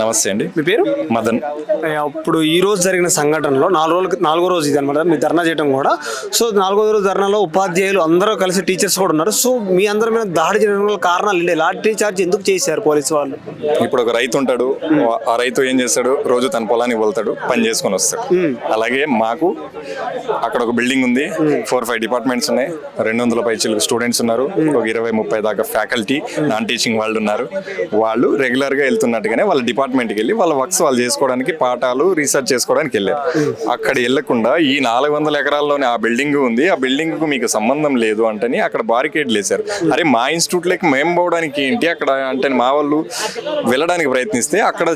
నమస్తే అండి. మీ పేరు? మదన్. ఇప్పుడు ఈ రోజు జరిగిన సంఘటనలో నాలుగు రోజులు నాలుగో రోజు ఇది అనమాట మీ ధర్నా చేయడం కూడా. సో నాలుగో రోజు ధర్నాలో ఉపాధ్యాయులు అందరూ కలిసి టీచర్స్ కూడా ఉన్నారు. సో మీ అందరి మీద దాడి చేయడం కారణాలు ఏంటి? లాఠీ చార్జ్ ఎందుకు చేశారు పోలీసు వాళ్ళు? ఇప్పుడు ఒక రైతు ఉంటాడు. ఆ రైతు ఏం చేస్తాడు? రోజు తన పొలానికి వెళ్తాడు పని చేసుకొని వస్తాడు. అలాగే మాకు అక్కడ ఒక బిల్డింగ్ ఉంది. ఫోర్ ఫైవ్ డిపార్ట్మెంట్స్ ఉన్నాయి. రెండు వందల పై స్టూడెంట్స్ ఉన్నారు. ఒక ఇరవై ముప్పై దాకా ఫ్యాకల్టీ నాన్ టీచింగ్ వాళ్ళు ఉన్నారు. వాళ్ళు రెగ్యులర్గా వెళ్తున్నట్టుగానే వాళ్ళ డిపార్ట్మెంట్కి వెళ్ళి వాళ్ళ వర్క్స్ వాళ్ళు చేసుకోవడానికి పాఠాలు రీసెర్చ్ చేసుకోవడానికి వెళ్ళారు. అక్కడ వెళ్ళకుండా ఈ నాలుగు వందల ఎకరాల్లోనే ఆ బిల్డింగ్ ఉంది. ఆ బిల్డింగ్కు మీకు సంబంధం లేదు అంటని అక్కడ బారికేడ్లు వేశారు అరే మా ఇన్స్టిట్యూట్ లకి మేము పోవడానికి ఏంటి? అక్కడ అంటే మా వాళ్ళు వెళ్ళడానికి ప్రయత్నిస్తే అక్కడ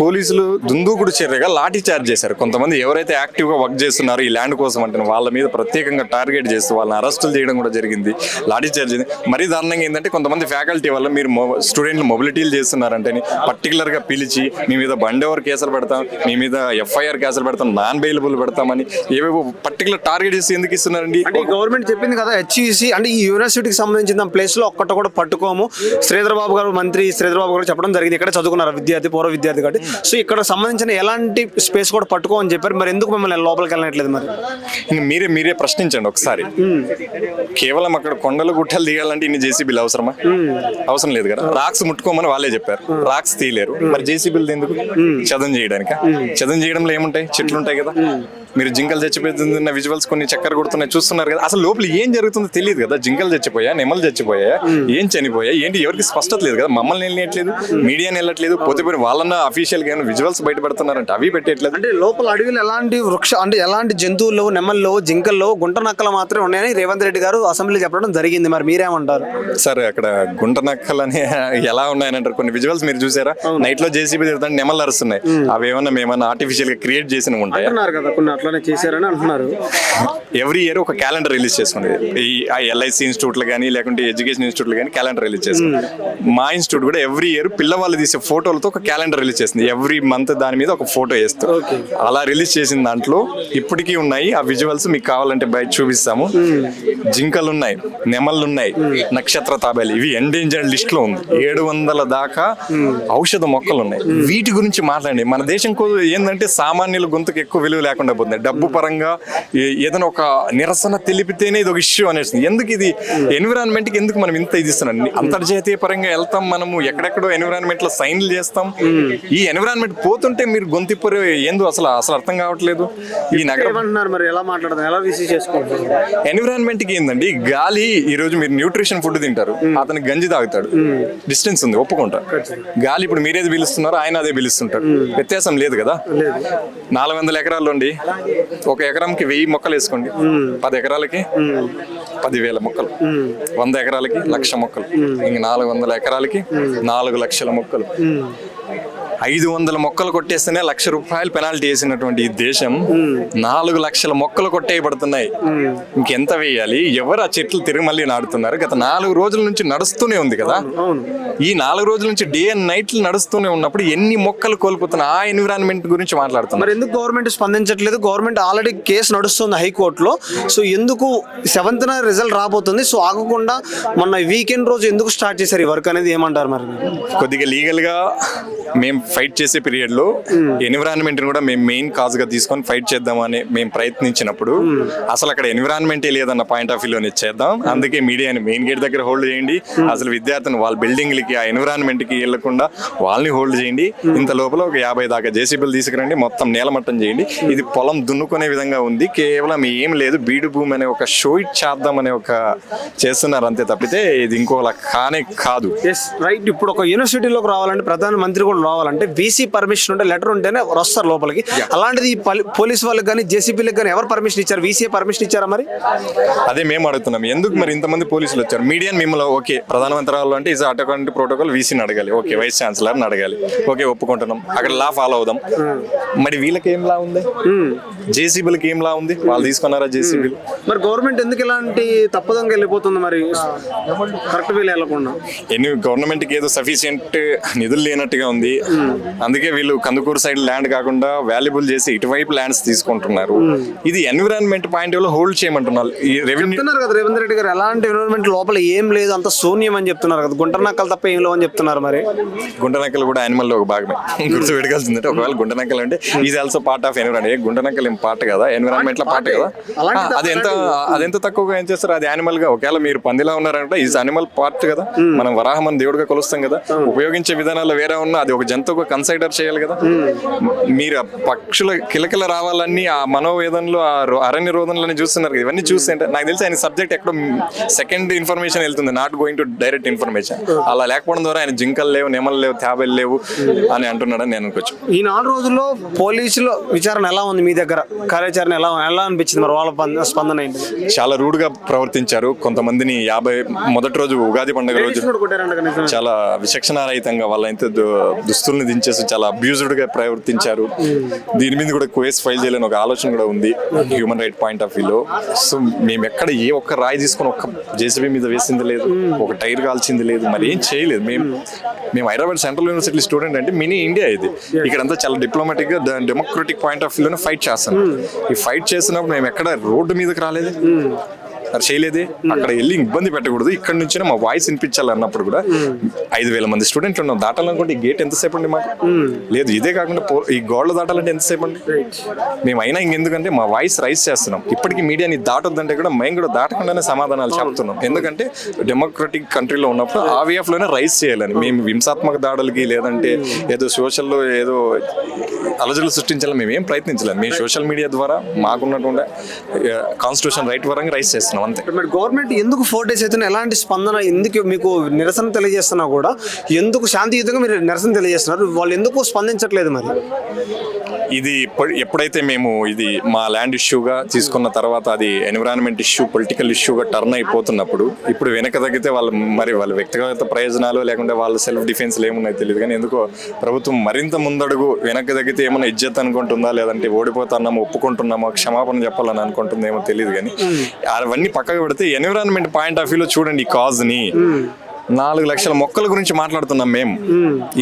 పోలీసులు దుందూకుడు చర్యగా లాఠీ చార్జ్ చేశారు. కొంతమంది ఎవరైతే యాక్టివ్గా వర్క్ చేస్తున్నారో ఈ ల్యాండ్ కోసం అంటే వాళ్ళ మీద ప్రత్యేకంగా టార్గెట్ చేస్తూ వాళ్ళని అరెస్టులు చేయడం కూడా జరిగింది. లాఠీ చార్జ్ మరీ దారుణంగా ఏంటంటే కొంతమంది ఫ్యాకల్టీ వల్ల మీరు స్టూడెంట్లు మొబిలిటీలు చేస్తున్నారంటే పర్టికులర్గా పిలిచి మీ మీద బండి ఓవర్ కేసులు పెడతాం మీ మీద ఎఫ్ఐఆర్ కేసులు పెడతాం నాన్ బెయిలబుల్ పెడతామని ఏవేవో పర్టికులర్ టార్గెట్ చేసి ఎందుకు ఇస్తున్నారండి? అంటే గవర్నమెంట్ చెప్పింది కదా హెచ్ఈసి అంటే ఈ యూనివర్సిటీకి సంబంధించిన ప్లేస్లో ఒక్కట కూడా పట్టుకోము. శ్రీధర్ బాబు గారు మంత్రి శ్రీధర్ బాబు గారు చెప్పడం జరిగింది ఇక్కడ చదువుకున్నారు విద్యార్థి పూర్వ విద్యార్థి కాబట్టి. సో ఇక్కడ సంబంధించిన ఎలాంటి స్పేస్ కూడా పట్టుకోమని చెప్పారు మరి ఎందుకు మిమ్మల్ని లోపలికి వెళ్ళట్లేదు మరి? మీరే మీరే ప్రశ్నించండి ఒకసారి. కేవలం అక్కడ కొండలు గుట్టలు దిగాలంటే ఇన్ని జేసీబీలు అవసరమా? అవసరం లేదు కదా. రాక్స్ ముట్టుకోమని వాళ్ళే చెప్పారు. రాక్స్ తీయలేరు. మరి జేసీబీలు ఎందుకు? చదం చేయడానిక? చదం చేయడంలో ఏముంటాయి? చెట్లు ఉంటాయి కదా మీరు జింకలు చచ్చిపోతున్న విజువల్స్ కొన్ని చక్కర కొడుతున్నాయి చూస్తున్నారు కదా. అసలు లోపల ఏం జరుగుతుందో తెలియదు కదా. జింకలు చచ్చిపోయా నెమలు చచ్చిపోయా ఏం చనిపోయా ఏంటి ఎవరికి స్పష్టత లేదు కదా. మమ్మల్ని వెళ్ళట్లేదు మీడియాని వెళ్ళట్లేదు పోతే పోయి వాళ్ళన్న అఫీషియల్గా విజువల్స్ బయట పెడుతున్నారంటే అవి పెట్టేయట్లేదు. అంటే లోపల అడవిలో ఎలాంటి వృక్ష అంటే ఎలాంటి జంతువుల్లో నెమ్మల్లో జింకల్లో గుంట నక్కలు మాత్రమే ఉన్నాయని రేవంత్ రెడ్డి గారు అసెంబ్లీ చెప్పడం జరిగింది. మరి మీరేమంటారు? సార్ అక్కడ గుంట నక్కలు అని ఎలా ఉన్నాయని అంటారు. కొన్ని విజువల్స్ మీరు చూసారా? నైట్లో జేసీబీ తిరుగుతాంటే నెమలు అరుస్తున్నాయి. అవి ఏమన్నా మేమన్నా ఆర్టిఫిషియల్గా క్రియేట్ చేసినవి ఉంటాయా? కదా కొన్ని అట్లానే చేశారని అంటున్నారు. ఎవ్రీ ఇయర్ ఒక క్యాలెండర్ రిలీజ్ చేసుకుంది. ఈ ఎల్ఐసి ఇన్స్టిట్యూట్లు కానీ లేకుంటే ఎడ్యుకేషన్ ఇన్స్టిట్యూట్లు కానీ క్యాలెండర్ రిలీజ్ చేస్తుంది మా ఇన్స్టిట్యూట్ కూడా ఎవ్రీ ఇయర్ పిల్లవాళ్ళు తీసే ఫోటోలతో ఒక క్యాలెండర్ రిలీజ్ చేసింది. ఎవ్రీ మంత్ దాని మీద ఒక ఫోటో వేస్తూ Okay. అలా రిలీజ్ చేసిన దాంట్లో ఇప్పటికీ ఉన్నాయి. ఆ విజువల్స్ మీకు కావాలంటే బయట చూపిస్తాము. జింకలు ఉన్నాయి నెమళ్ళు ఉన్నాయి నక్షత్ర తాబేలు. ఇవి ఎండేంజర్డ్ లిస్ట్లో ఉంది. ఏడు వందల దాకా ఔషధ మొక్కలు ఉన్నాయి వీటి గురించి మాట్లాడండి. మన దేశం ఏంటంటే సామాన్యుల గొంతుకు ఎక్కువ విలువ లేకుండా పోతుంది. డబ్బు పరంగా ఏదైనా ఒక నిరసన తెలిపితేనే ఇది ఒక ఇష్యూ అనేసి ఎందుకు ఇది ఎన్విరాన్మెంట్కి ఎందుకు మనం ఇంత ఇది ఇస్తున్నాం? అంతర్జాతీయ పరంగా వెళ్తాం మనము ఎక్కడెక్కడో ఎన్విరాన్మెంట్లో సైన్లు చేస్తాం. ఈ ఎన్విరాన్మెంట్ పోతుంటే మీరు గొంతిప్పరు ఏందో అసలు అసలు అర్థం కావట్లేదు. ఈ నగరం ఏమంటున్నారు మరి? ఎలా మాట్లాడదాం? ఎలా రిసీవ్ చేసుకుంటారు ఎన్విరాన్మెంట్కి ఏందండి? గాలి ఈ రోజు మీరు న్యూట్రిషన్ ఫుడ్ తింటారు. అతను గంజి తాగుతాడు. డిస్టెన్స్ ఉంది ఒప్పుకుంటా. గాలి ఇప్పుడు మీరేది పిలుస్తున్నారు ఆయన అదే పిలుస్తుంటారు. వ్యత్యాసం లేదు కదా? నాలుగు వందల ఎకరాల్లో ఒక ఎకరంకి వెయ్యి మొక్కలు వేసుకోండి. పది ఎకరాలకి పదివేల మొక్కలు. వంద ఎకరాలకి లక్ష మొక్కలు. ఇంక నాలుగు వందల ఎకరాలకి నాలుగు లక్షల మొక్కలు. ఐదు వందల మొక్కలు కొట్టేస్తేనే లక్ష రూపాయలు పెనాల్టీ వేసినటువంటి ఈ దేశం నాలుగు లక్షల మొక్కలు కొట్టేయబడుతున్నాయి. ఇంకెంత వేయాలి? ఎవరు ఆ చెట్లు తిరిగి మళ్ళీ నాడుతున్నారు గత నాలుగు రోజుల నుంచి నడుస్తూనే ఉంది కదా. ఈ నాలుగు రోజుల నుంచి డే అండ్ నైట్లు నడుస్తూనే ఉన్నప్పుడు ఎన్ని మొక్కలు కోల్పోతున్నా ఆ ఎన్విరాన్మెంట్ గురించి మాట్లాడుతున్నారు మరి ఎందుకు గవర్నమెంట్ స్పందించట్లేదు? గవర్నమెంట్ ఆల్రెడీ కేసు నడుస్తుంది హైకోర్టులో. సో ఎందుకు సెవెంత్ రిజల్ట్ రాబోతుంది? సో ఆగకుండా మొన్న వీకెండ్ రోజు ఎందుకు స్టార్ట్ చేశారు ఈ వర్క్ అనేది ఏమంటారు మరి మీరు? కొద్దిగా లీగల్గా మేము ఫైట్ చేసే పీరియడ్లో ఎన్విరాన్మెంట్ కూడా మేము మెయిన్ కాజ్గా తీసుకొని ఫైట్ చేద్దామని మేము ప్రయత్నించినప్పుడు అసలు అక్కడ ఎన్విరాన్మెంటే లేదన్న పాయింట్ ఆఫ్ వ్యూలో చేద్దాం. అందుకే మీడియాని మెయిన్ గేట్ దగ్గర హోల్డ్ చేయండి. అసలు విద్యార్థిని వాళ్ళ బిల్డింగ్లకి ఆ ఎన్విరాన్మెంట్కి వెళ్ళకుండా వాళ్ళని హోల్డ్ చేయండి. ఇంత లోపల ఒక యాభై దాకా జేసీబీలు తీసుకురండి. మొత్తం నేలమట్టం చేయండి. ఇది పొలం దున్నుకునే విధంగా ఉంది. కేవలం ఏం లేదు. బీడు భూమి అనే ఒక షో చేద్దాం అనే ఒక చేస్తున్నారు అంతే తప్పితే ఇది ఇంకోలా కానే కాదు. రైట్ ఇప్పుడు ఒక యూనివర్సిటీలోకి రావాలంటే ప్రధాన మంత్రి కూడా రావాలంటే వీసీ పర్మిషన్ ఉంటే లెటర్ ఉంటేనే వస్తారు లోపలికి. అలాంటిది పోలీస్ వాళ్ళకి కానీ జేసీపీలకు కానీ ఎవరు పర్మిషన్ ఇచ్చారు? వీసీ పర్మిషన్ ఇచ్చారా మరి? అదే మేము అడుగుతున్నాం. ఎందుకు మరి ఇంతమంది పోలీసులు వచ్చారు? మీడియా మిమ్మల్ని ఓకే ప్రధానమంత్రి రావాలంటే అంటే ఇస్ అటోకంటి ప్రోటోకాల్ వీసీని అడగాలి. ఓకే వైస్ ఛాన్సలర్ని అడగాలి. ఓకే ఒప్పుకుంటున్నాం. అక్కడ లా ఫాలో అవుదాం. మరి వీళ్ళకి ఏం లా ఉంది? జేసీబీలకి ఏం లా ఉంది? వాళ్ళు తీసుకున్నారా జేసీబీలు మరి గవర్నమెంట్ ఎందుకు ఇలాంటి తప్పదంగా వెళ్ళిపోతుంది మరి? కరెక్ట్ వీలు వెళ్ళకుండా. ఎన్ని గవర్నమెంట్కి ఏదో సఫిషియంట్ నిధులు లేనట్టుగా ఉంది. అందుకే వీళ్ళు కందుకూరు సైడ్ ల్యాండ్ కాకుండా వాల్యుబుల్ చేసి ఇటువైపు ల్యాండ్స్ తీసుకుంటున్నారు. ఇది ఎన్విరాన్మెంట్ పాయింట్లో హోల్డ్ చేయమంటున్నారు. ఈ రెవెన్యూ కదా రేవంత్ రెడ్డి గారు ఎలాంటి ఎన్విరాన్మెంట్ లోపల ఏం లేదు అంత శూన్యం అని చెప్తున్నారు కదా. గుంట నక్కలు తప్ప ఏం లేవు అని చెప్తున్నారు మరి? గుంటనక్కలు కూడా యానిమల్లో ఒక భాగమే. గుర్తు పెట్టుకోవాల్సిందంటే ఒకవేళ గుంటనక్కలు అంటే is also part of environment గుంటనక్కలు ఏం పార్ట్ కదా? ఎన్విరాన్మెంట్లో పార్ట్ కదా? అది ఎంత అది ఎంత తక్కువగా ఏం చేస్తారు? అది యానిమల్గా. ఒకవేళ మీరు పందిలా ఉన్నారంటే ఈజ్ అనిమల్ పార్ట్ కదా. మనం వరాహం అని దేవుడిగా కొలుస్తాం కదా. ఉపయోగించే విధానాలు వేరే ఉన్నా అది ఒక జంతువుగా కన్సిడర్ చేయాలి కదా. మీరు పక్షుల కిలకిల రావాలన్నీ ఆ మనోవేదనలు ఆ అరణ్య రోదనలని చూస్తున్నారు కదా. ఇవన్నీ చూస్తే అంటే నాకు తెలిసి ఆయన సబ్జెక్ట్ ఎక్కడో సెకండ్ ఇన్ఫర్మేషన్ వెళ్తుంది. Not going to direct information. అలా లేకపోవడం ద్వారా ఆయన జింకలు లేవు నెమలు లేవు తాబేలు లేవు అని అంటున్నాడని నేను అనుకోవచ్చు. ఈ నాలుగు రోజుల్లో పోలీసుల విచారణ ఎలా ఉంది మీ దగ్గర? కార్యాచరణ ఎలా ఎలా అనిపించింది మరి వాళ్ళ స్పందన ఏంటి? చాలా రూడ్గా ప్రవర్తించారు. కొంతమందిని యాభై మొదటి రోజు ఉగాది పండుగ రోజు చాలా విచక్షణారహితంగా వాళ్ళైతే దుస్తుల్ని దించేసి చాలా అబ్యూజ్డ్గా ప్రవర్తించారు. దీని మీద కూడా కేసు ఫైల్ చేయాలని ఒక ఆలోచన కూడా ఉంది హ్యూమన్ రైట్ పాయింట్ ఆఫ్ వ్యూలో సో మేము ఎక్కడ ఏ ఒక్క రాయి తీసుకొని ఒక్క జేసీబీ మీద వేసింది లేదు ఒక టైర్ కాల్చింది లేదు మరి ఏం చేయలేదు. మేము మేము హైదరాబాద్ సెంట్రల్ యూనివర్సిటీ స్టూడెంట్ అంటే మినీ ఇండియా ఇది. ఇక్కడంతా చాలా డిప్లొమాటిక్గా డెమోక్రటిక్ పాయింట్ ఆఫ్ వ్యూలోనే ఫైట్ చేస్తాను ఈ ఫైట్ చేసినప్పుడు మేము ఎక్కడ రోడ్డు మీదకి రాలేదు. మరి చేయలేదే. అక్కడ వెళ్ళి ఇబ్బంది పెట్టకూడదు. ఇక్కడ నుంచే మా వాయిస్ వినిపించాలి అన్నప్పుడు కూడా ఐదు వేల మంది స్టూడెంట్లు ఉన్నాం దాటాలనుకుంటే ఈ గేట్ ఎంతసేపు అండి మాకు? లేదు ఇదే కాకుండా పో- ఈ గోడలు దాటాలంటే ఎంతసేపు అండి? మేము అయినా ఇంకెందుకంటే మా వాయిస్ రైస్ చేస్తున్నాం. ఇప్పటికీ మీడియాని దాటొద్దంటే కూడా మేము కూడా దాటకుండానే సమాధానాలు చెప్తున్నాం. ఎందుకంటే డెమోక్రటిక్ కంట్రీలో ఉన్నప్పుడు ఆ వే ఆఫ్లోనే రైస్ చేయాలని. మేము హింసాత్మక దాడులకి లేదంటే ఏదో సోషల్లో ఏదో అలజడులు సృష్టించాలని మేము ఏం ప్రయత్నించలేదు మేము సోషల్ మీడియా ద్వారా మాకున్నటువంటి కాన్స్టిట్యూషన్ రైట్ పరంగా రైస్ చేస్తున్నాం అంతే. మరి గవర్నమెంట్ ఎందుకు ఫోర్ డేస్ అయితే ఎలాంటి స్పందన ఎందుకు మీకు నిరసన తెలియజేస్తున్నా కూడా ఎందుకు శాంతియుతంగా మీరు నిరసన తెలియజేస్తున్నారు? వాళ్ళు ఎందుకు స్పందించట్లేదు మరి? ఇది ఎప్పుడైతే మేము ఇది మా ల్యాండ్ ఇష్యూగా తీసుకున్న తర్వాత అది ఎన్విరాన్మెంట్ ఇష్యూ పొలిటికల్ ఇష్యూగా టర్న్ అయిపోతున్నప్పుడు ఇప్పుడు వెనక తగ్గితే వాళ్ళ మరి వాళ్ళ వ్యక్తిగత ప్రయోజనాలు లేకుంటే వాళ్ళ సెల్ఫ్ డిఫెన్స్ ఏమున్నాయో తెలియదు. కానీ ఎందుకో ప్రభుత్వం మరింత ముందడుగు వెనక్కి తగ్గితే ఏమైనా ఇజ్జత్ అనుకుంటుందా లేదంటే ఓడిపోతున్నామో ఒప్పుకుంటున్నామో క్షమాపణ చెప్పాలని అనుకుంటుందేమో తెలియదు. కానీ అవన్నీ పక్కకు పెడితే ఎన్విరాన్మెంట్ పాయింట్ ఆఫ్ వ్యూలో చూడండి ఈ కాజ్ని. నాలుగు లక్షల మొక్కల గురించి మాట్లాడుతున్నాం మేము.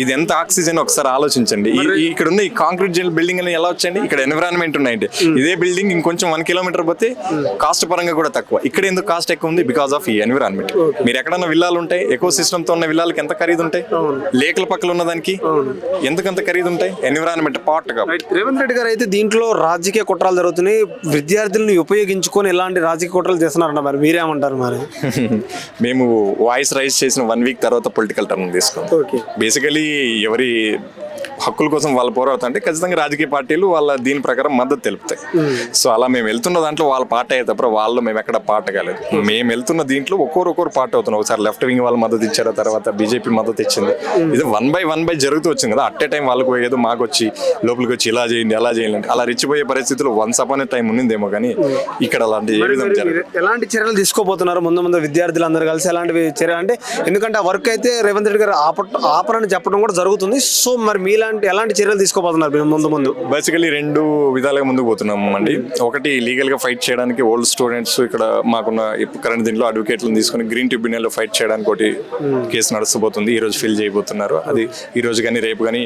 ఇది ఎంత ఆక్సిజన్? ఒకసారి ఆలోచించండి. ఇక్కడ ఉన్న ఈ కాంక్రీట్ జెల్ బిల్డింగ్ అని ఎలా వచ్చండి ఇక్కడ ఎన్విరాన్మెంట్ ఉన్నాయండి ఇదే బిల్డింగ్ ఇంకొంచెం వన్ కిలోమీటర్ పోతే కాస్ట్ పరంగా కూడా తక్కువ. ఇక్కడ ఎందుకు కాస్ట్ ఎక్కువ ఉంది? బికాస్ ఆఫ్ ఈ ఎన్విరాన్మెంట్ మీరు ఎక్కడన్నా విల్లాలు ఉంటాయి ఎకో సిస్టమ్తో ఉన్న విల్లాలకి ఎంత ఖరీదు ఉంటాయి? లేకుల పక్కల ఉన్న దానికి ఎందుకు అంత ఖరీదు ఉంటాయి? ఎన్విరాన్మెంట్ పార్ట్ రేవంత్ రెడ్డి గారు అయితే దీంట్లో రాజకీయ కుట్రలు జరుగుతున్నాయి. విద్యార్థులను ఉపయోగించుకొని ఎలాంటి రాజకీయ కుట్రలు చేస్తున్నారంట మరి? మీరేమంటారు మరి? మేము వాయిస్ రైజ్ చేసిన వన్ వీక్ తర్వాత పొలిటికల్ టర్న్ ఓకే బేసికలీ ఎవరి హక్కుల కోసం వాళ్ళు పోరాడుతుంటే ఖచ్చితంగా రాజకీయ పార్టీలు వాళ్ళ దీని ప్రకారం మద్దతు తెలుపుతాయి. సో అలా మేము వెళ్తున్న దాంట్లో వాళ్ళ పార్ట్ అయ్యే తప్ప వాళ్ళు మేము ఎక్కడ పార్ట్ కాలేదు. మేము వెళ్తున్న దీంట్లో ఒక్కొరు ఒక్కొరు పార్ట్ అవుతున్నాం ఒకసారి లెఫ్ట్ వింగ్ వాళ్ళు మద్దతు ఇచ్చారు తర్వాత బీజేపీ మద్దతు ఇచ్చింది. ఇది వన్ బై వన్ బై జరుగుతూ వచ్చింది కదా. అట్ ఏ టైం వాళ్ళకు ఏదో మాకు వచ్చి లోపలికి వచ్చి ఇలా చేయండి అలా చేయండి అలా రెచ్చిపోయే పరిస్థితులు వన్స్ అపాన్ టైం ఉన్నిందేమో కానీ ఇక్కడ అలాంటి ఏ విధంగా ఎలాంటి చర్యలు తీసుకోబోతున్నారు? ముందు ముందు విద్యార్థులు అందరూ కలిసి ఎలాంటి చర్యలు అంటే ఎందుకంటే ఆ వర్క్ అయితే రేవంత్ రెడ్డి గారు ఆప ఆపరని చెప్పడం కూడా జరుగుతుంది. సో మరి మీలాంటి ఎలాంటి చర్యలు తీసుకోబోతున్నారు మీరు ముందు ముందు? బేసికలీ రెండు విధాలుగా ముందుకు పోతున్నాం అండి. ఒకటి లీగల్గా ఫైట్ చేయడానికి ఓల్డ్ స్టూడెంట్స్ ఇక్కడ మాకున్న కరెంట్ దీంట్లో అడ్వకేట్లను తీసుకుని గ్రీన్ ట్రిబ్యునల్లో ఫైట్ చేయడానికి ఒకటి కేసు నడుస్తబోతుంది. ఈ రోజు ఫిల్ చేయబోతున్నారు. అది ఈ రోజు కానీ రేపు కానీ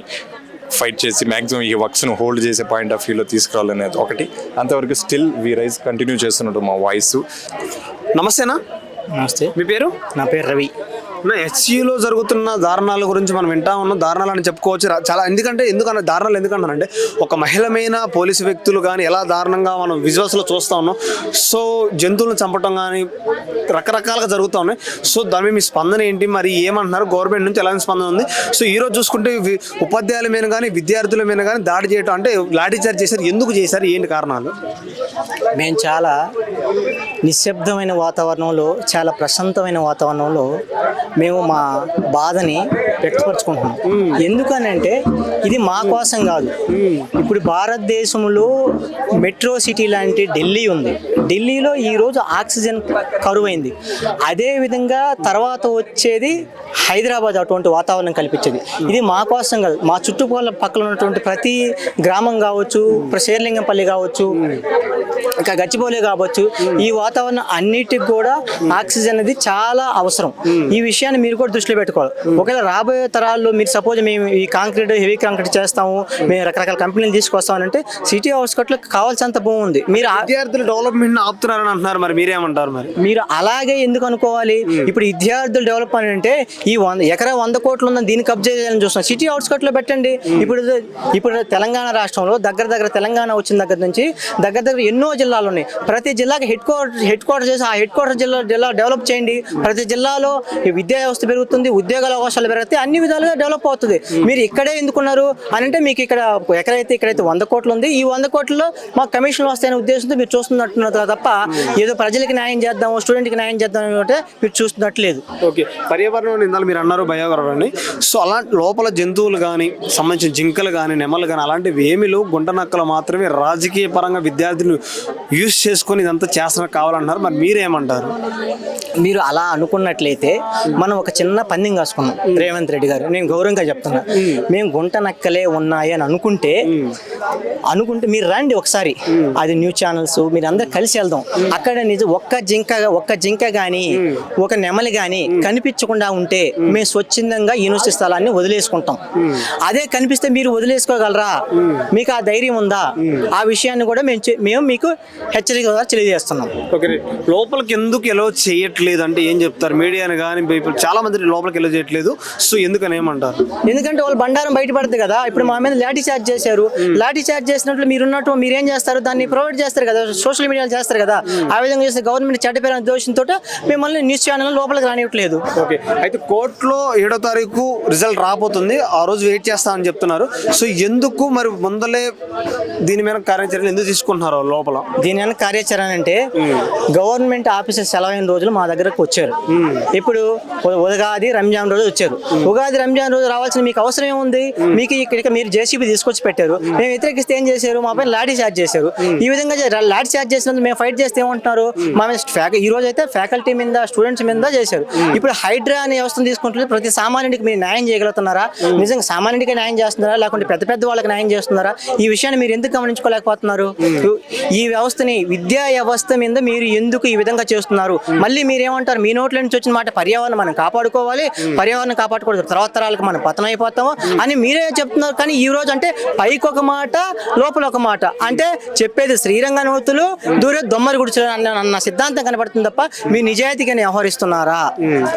ఫైట్ చేసి మాక్సిమం ఈ వర్క్స్ను హోల్డ్ చేసే పాయింట్ ఆఫ్ వ్యూలో తీసుకురావాలనేది ఒకటి. అంతవరకు స్టిల్ వి రైజ్ కంటిన్యూ చేస్తున్నట్టు మా వాయిస్ నమస్తేనా? నమస్తే. మీ పేరు? నా పేరు రవి. హెచ్సిలో జరుగుతున్న దారుణాల గురించి మనం వింటా ఉన్నాం. దారుణాలు అని చెప్పుకోవచ్చు. రా- చాలా ఎందుకంటే ఎందుకన్నా దారుణాలు ఎందుకన్నానంటే ఒక మహిళమైన పోలీసు వ్యక్తులు కానీ ఎలా దారుణంగా మనం విజువల్స్లో చూస్తూ ఉన్నాం. సో జంతువులను చంపటం కానీ రకరకాలుగా జరుగుతూ ఉన్నాయి. సో దాని మీ స్పందన ఏంటి? మరి ఏమంటున్నారు? గవర్నమెంట్ నుంచి ఎలాంటి స్పందన ఉంది? సో ఈరోజు చూసుకుంటే ఉపాధ్యాయుల మీద కానీ విద్యార్థుల మీద కానీ దాడి చేయటం అంటే లాఠీ చార్జ్ చేశారు. ఎందుకు చేశారు? ఏంటి కారణాలు? మేము చాలా నిశ్శబ్దమైన వాతావరణంలో చాలా ప్రశాంతమైన వాతావరణంలో మేము మా బాధని వ్యక్తపరచుకుంటున్నాం. ఎందుకనంటే ఇది మా కోసం కాదు. ఇప్పుడు భారతదేశంలో మెట్రో సిటీ లాంటి ఢిల్లీ ఉంది. ఢిల్లీలో ఈరోజు ఆక్సిజన్ కరువైంది. అదే విధంగా తర్వాత వచ్చేది హైదరాబాద్ అటువంటి వాతావరణం కల్పించేది. ఇది మా కోసం కాదు మా చుట్టుపక్కల పక్కల ఉన్నటువంటి ప్రతి గ్రామం కావచ్చు శేర్లింగంపల్లి కావచ్చు ఇంకా గచ్చిబౌలి కావచ్చు ఈ వాతావరణం అన్నిటికి కూడా ఆక్సిజన్ అనేది చాలా అవసరం. ఈ విషయాన్ని మీరు కూడా దృష్టిలో పెట్టుకోవాలి. ఒకవేళ రాబోయే తరాల్లో మీరు సపోజ్ మేము ఈ కాంక్రీట్ హెవీ కాంక్రీట్ చేస్తాము మేము రకరకాల కంపెనీలు తీసుకొస్తామని అంటే సిటీ అవుట్స్కట్లో కావాల్సినంత భూమి ఉంది. మీరు విద్యార్థుల డెవలప్మెంట్ ఆపుతున్నారని అంటున్నారు మరి మీరేమంటారు మరి? మీరు అలాగే ఎందుకు అనుకోవాలి? ఇప్పుడు విద్యార్థులు డెవలప్మెంట్ అంటే ఈ వంద ఎకరా వంద కోట్లు ఉందని దీన్ని కబ్జా చేయాలని చూస్తున్నాం. సిటీ అవుట్స్కట్లో పెట్టండి. ఇప్పుడు ఇప్పుడు తెలంగాణ రాష్ట్రంలో దగ్గర దగ్గర తెలంగాణ వచ్చిన దగ్గర నుంచి దగ్గర దగ్గర ఎన్నో జిల్లాలు ఉన్నాయి. ప్రతి జిల్లాకి హెడ్ క్వార్టర్ హెడ్ క్వార్టర్ చేసి ఆ హెడ్ క్వార్టర్ జిల్లా జిల్లా డెవలప్ చేయండి. ప్రతి జిల్లాలో ఈ విద్యా వ్యవస్థ పెరుగుతుంది ఉద్యోగాల అవకాశాలు పెరుగుతాయి అన్ని విధాలుగా డెవలప్ అవుతుంది. మీరు ఇక్కడే ఎందుకున్నారు? అని అంటే మీకు ఇక్కడ ఎక్కడైతే ఇక్కడైతే వంద కోట్లు ఉంది. ఈ వంద కోట్లలో మాకు కమిషన్లు వస్తాయనే ఉద్దేశంతో మీరు చూస్తున్నట్టున్నారు. తప్ప ఏదో ప్రజలకి న్యాయం చేద్దాం స్టూడెంట్కి న్యాయం చేద్దాం అంటే మీరు చూస్తున్నట్లేదు. ఓకే పర్యావరణం ఇందాక మీరు అన్నారు భయావరణం అని సో అలాంటి లోపల జంతువులు కానీ సంబంధించిన జింకలు కానీ నెమలు కానీ అలాంటివి ఏమి లేవు. గుంట నక్కలు మాత్రమే రాజకీయ పరంగా విద్యార్థులు యూస్ చేసుకొని ఇదంతా చేస్తున్నారు కావాలంటున్నారు. మరి మీరేమంటారు? మీరు అలా అనుకున్నట్లయితే మనం ఒక చిన్న పందెం కాసుకున్నాం రేవంత్ రెడ్డి గారు. నేను గౌరవంగా చెప్తున్నా. మేము. గుంట నక్కలే ఉన్నాయి అని అనుకుంటే అనుకుంటే మీరు రండి ఒకసారి. అది న్యూస్ ఛానల్స్ మీరు అందరు కలిసి వెళ్దాం. అక్కడ నిజం ఒక్క జింక ఒక్క జింక గాని ఒక నెమలి గాని కనిపించకుండా ఉంటే మేము. స్వచ్ఛందంగా యూనివర్సిటీ స్థలాన్ని వదిలేసుకుంటాం. అదే కనిపిస్తే మీరు వదిలేసుకోగలరా? మీకు ఆ ధైర్యం ఉందా? ఆ విషయాన్ని కూడా మేము మేము మీకు హెచ్చరిక తెలియజేస్తున్నాం. ఓకే లోపలికి ఎందుకు ఎలో చేయట్లేదు? అంటే ఏం చెప్తారు? మీడియాని కానీ ఇప్పుడు చాలా మంది లోపలికి ఎలో చేయట్లేదు సో ఎందుకని ఏమంటారు? ఎందుకంటే వాళ్ళు బండారం బయటపడుతుంది కదా. ఇప్పుడు మా మీద లాఠీ చార్జ్ చేశారు. లాఠీ చార్జ్ చేసినట్లు మీరు ఉన్నట్టు మీరేం చేస్తారు? దాన్ని ప్రొవైడ్ చేస్తారు కదా. సోషల్ మీడియాలో చేస్తారు కదా. ఆ విధంగా చేస్తే గవర్నమెంట్ చెడ్డపేరు ఉద్దేశంతో మిమ్మల్ని న్యూస్ ఛానల్ లోపలికి రానివ్వట్లేదు. ఓకే. అయితే కోర్టులో ఏడో తారీఖు రిజల్ట్ రాబోతుంది. ఆ రోజు వెయిట్ చేస్తామని చెప్తున్నారు. సో ఎందుకు మరి ముందలే దీని మీద కార్యాచరణ ఎందుకు తీసుకుంటున్నారు లోపల? దీని వెనక కార్యాచరణ అంటే గవర్నమెంట్ ఆఫీసర్ సెలవైన రోజులు మా దగ్గరకు వచ్చారు. ఇప్పుడు ఉగాది రంజాన్ రోజు వచ్చారు. ఉగాది రంజాన్ రోజు రావాల్సిన మీకు అవసరం ఏముంది? మీకు ఇక్కడికి మీరు జేసీబీ తీసుకొచ్చి పెట్టారు. మేము. వ్యతిరేకిస్తే ఏం చేశారు? మా పైన లాఠీ చార్జ్ చేశారు. ఈ విధంగా లాఠీ చార్జ్ చేసినందుకు మేము ఫైట్ చేస్తే ఏమంటున్నారు? మా ఈ రోజు అయితే ఫ్యాకల్టీ మీద స్టూడెంట్స్ మీద చేశారు. ఇప్పుడు హైడ్రా అనే వ్యవస్థను తీసుకుంటే ప్రతి సామాన్యుడికి మీరు న్యాయం చేయగలుగుతున్నారా? నిజంగా సామాన్యుడికి న్యాయం చేస్తున్నారా? లేకుంటే పెద్ద పెద్ద వాళ్ళకి న్యాయం చేస్తున్నారా? ఈ విషయాన్ని మీరు ఎందుకు గమనించుకోలేకపోతున్నారు? ఈ వ్యవస్థని విద్యా వ్యవస్థ మీద మీరు ఎందుకు ఈ విధంగా చేస్తున్నారు? మళ్ళీ మీరేమంటారు? మీ నోట్ల నుంచి వచ్చిన మాట పర్యావరణం మనం కాపాడుకోవాలి పర్యావరణం కాపాడుకోవడం తర్వాత తరాలకు మనం పతనం అయిపోతాము అని మీరే చెప్తున్నారు. కానీ ఈ రోజు అంటే పైకి ఒక మాట లోపల ఒక మాట. అంటే చెప్పేది శ్రీరంగనవతులు దూరే దొమ్మరి గుడిచలు అన్న సిద్ధాంతం కనబడుతుంది తప్ప మీ నిజాయితీగా వ్యవహరిస్తున్నారా?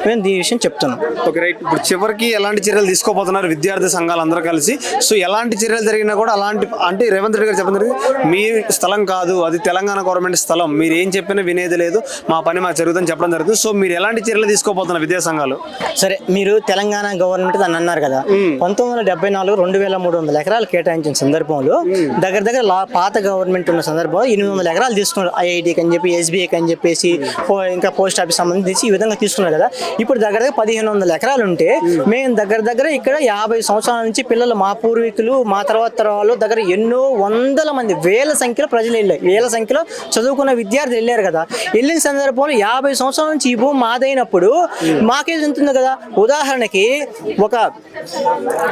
మేము. ఈ విషయం చెప్తున్నాం ఓకే రైట్. ఇప్పుడు చివరికి ఎలాంటి చర్యలు తీసుకోబోతున్నారు విద్యార్థి సంఘాలు అందరూ కలిసి? సో ఎలాంటి చర్యలు జరిగినా కూడా అలాంటి అంటే రేవంత్ రెడ్డి గారు చెప్పడం జరిగింది మీ స్థలం కాదు అది తెలంగాణ గవర్నమెంట్ స్థలం. మీరు ఏం చెప్పినా వినేది లేదు. మా పని మాకు జరుగుతుందని చెప్పడం జరుగుతుంది. సో మీరు ఎలాంటి చర్యలు తీసుకోబోతున్నారు విద్యా సంఘాలు? సరే మీరు తెలంగాణ గవర్నమెంట్ దాన్ని అన్నారు కదా. పంతొమ్మిది వందల డెబ్బై నాలుగు రెండు వేల మూడు వందల ఎకరాలు కేటాయించిన సందర్భంలో దగ్గర దగ్గర పాత గవర్నమెంట్ ఉన్న సందర్భంలో ఎనిమిది వందల ఎకరాలు తీసుకున్నారు. ఐఐటికి అని చెప్పి ఎస్బీఐకి అని చెప్పేసి ఇంకా పోస్ట్ ఆఫీస్ సంబంధించి ఈ విధంగా తీసుకున్నారు కదా. ఇప్పుడు దగ్గర దగ్గర పదిహేను వందల ఎకరాలు ఉంటే మేము దగ్గర దగ్గర ఇక్కడ యాభై సంవత్సరాల నుంచి పిల్లలు మా పూర్వీకులు మా తర్వాత తరాలు దగ్గర ఎన్నో వందల మంది వేల సంఖ్యలో ప్రజలు వెళ్ళారు. వేల సంఖ్యలో చదువుకున్న విద్యార్థులు వెళ్ళారు కదా. వెళ్ళిన సందర్భంలో యాభై సంవత్సరాల నుంచి ఈ భూమి మాదైనప్పుడు మాకే ఉంటుంది కదా? ఉదాహరణకి ఒక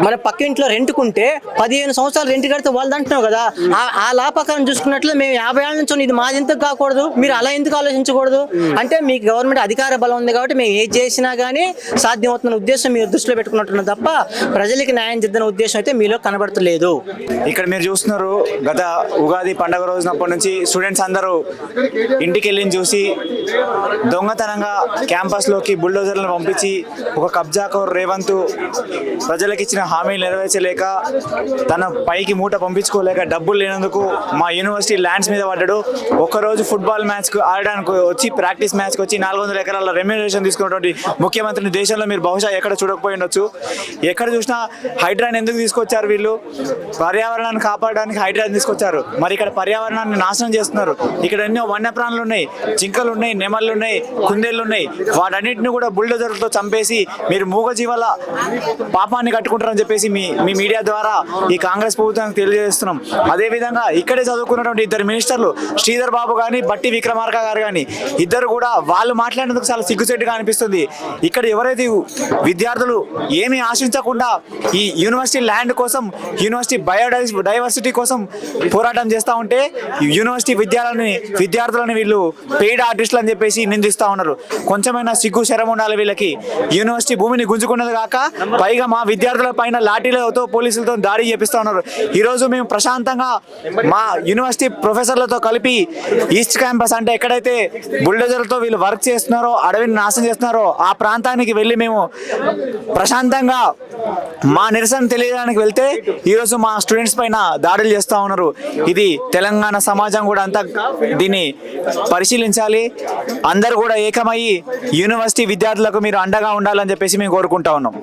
మన పక్కింట్లో రెంట్కుంటే పదిహేను సంవత్సరాలు రెంట్ కడితే వాళ్ళు అంటున్నావు కదా? ఆ- లాపకారం చూసుకున్నట్లు మేము యాభై ఏళ్ళ నుంచి ఇది మాది ఎందుకు కాకూడదు? మీరు అలా ఎందుకు ఆలోచించకూడదు? అంటే మీకు గవర్నమెంట్ అధికార బలం ఉంది కాబట్టి మేము ఏది చేసినా కానీ సాధ్యమవుతున్న ఉద్దేశం మీరు దృష్టిలో పెట్టుకున్నట్టున్న తప్ప ప్రజలకి న్యాయం చేద్దాం ఉద్దేశం అయితే మీలో కనబడతలేదు. ఇక్కడ మీరు చూస్తున్నారు గత ఉగాది పండగ రోజునప్పటి నుంచి స్టూడెంట్స్ అందరూ ఇంటికి వెళ్ళి చూసి దొంగతనంగా క్యాంపస్లోకి బుల్డోజర్లను పంపించి ఒక కబ్జాకోర్ రేవంత్ ప్రజలకు ఇచ్చిన హామీలు నెరవేర్చలేక తన పైకి మూట పంపించుకోలేక డబ్బులు లేనందుకు మా యూనివర్సిటీ ల్యాండ్స్ మీద పడ్డాడు. ఒకరోజు ఫుట్బాల్ మ్యాచ్కు ఆడడానికి వచ్చి ప్రాక్టీస్ మ్యాచ్కి వచ్చి నాలుగు వందల ఎకరాల రెమ్యూనరేషన్ తీసుకున్నటువంటి ముఖ్యమంత్రిని దేశంలో మీరు బహుశా ఎక్కడ చూడకపోయి ఉండొచ్చు. ఎక్కడ చూసినా హైడ్రాన్ ఎందుకు తీసుకొచ్చారు వీళ్ళు? పర్యావరణాన్ని కాపాడడానికి హైడ్రాన్ తీసుకొచ్చారు. మరి ఇక్కడ పర్యావరణాన్ని నాశనం చేస్తున్నారు. ఇక్కడ ఎన్నో వన్యప్రాణులు ఉన్నాయి జింకలు ఉన్నాయి నెమళ్ళు ఉన్నాయి కుందేళ్ళు ఉన్నాయి వాటన్నిటిని కూడా బుల్డోజర్లతో చంపేసి మీరు మూగజీవాల పాపాన్ని కట్టుకుంటారని చెప్పేసి మీ మీ మీడియా ద్వారా ఈ కాంగ్రెస్ ప్రభుత్వానికి తెలియజేస్తున్నాం. అదేవిధంగా ఇక్కడే చదువుకున్నటువంటి ఇద్దరు మినిస్టర్లు శ్రీధర్ బాబు కానీ బట్టి విక్రమార్క గారు కానీ ఇద్దరు కూడా వాళ్ళు మాట్లాడినందుకు చాలా సిగ్గుచెట్టుగా అనిపిస్తుంది. ఇక్కడ ఎవరైతే విద్యార్థులు ఏమీ ఆశించకుండా ఈ యూనివర్సిటీ ల్యాండ్ కోసం యూనివర్సిటీ బయోడై డైవర్సిటీ కోసం పోరాటం చేస్తూ ఉంటే యూనివర్సిటీ విద్యార్థులని విద్యార్థులని వీళ్ళు పెయిడ్ ఆర్టిస్టులు అని చెప్పేసి నిందిస్తూ ఉన్నారు ఉన్నారు. కొంచెమైనా సిగ్గు శరం ఉండాలి వీళ్ళకి. యూనివర్సిటీ భూమిని గుంజుకున్నది కాక పైగా మా విద్యార్థుల పైన లాఠీలతో పోలీసులతో దాడి చేపిస్తూ ఉన్నారు. ఈరోజు మేము ప్రశాంతంగా మా యూనివర్సిటీ ప్రొఫెసర్లతో కలిపి ఈస్ట్ క్యాంపస్ అంటే ఎక్కడైతే బుల్డోజర్లతో వీళ్ళు వర్క్ చేస్తున్నారో అడవిని నాశనం చేస్తున్నారో ఆ ప్రాంతానికి వెళ్ళి మేము ప్రశాంతంగా మా నిరసన తెలియడానికి వెళ్తే ఈరోజు మా స్టూడెంట్స్ పైన దాడులు చేస్తూ ఉన్నారు. ఇది తెలంగాణ సమాజం కూడా అంతా దీన్ని పరిశీలించాలి. అందరూ కూడా ఏకమయ్యి యూనివర్సిటీ విద్యార్థులకు మీరు అండగా ఉండాలని చెప్పేసి మేము కోరుకుంటా ఉన్నాం.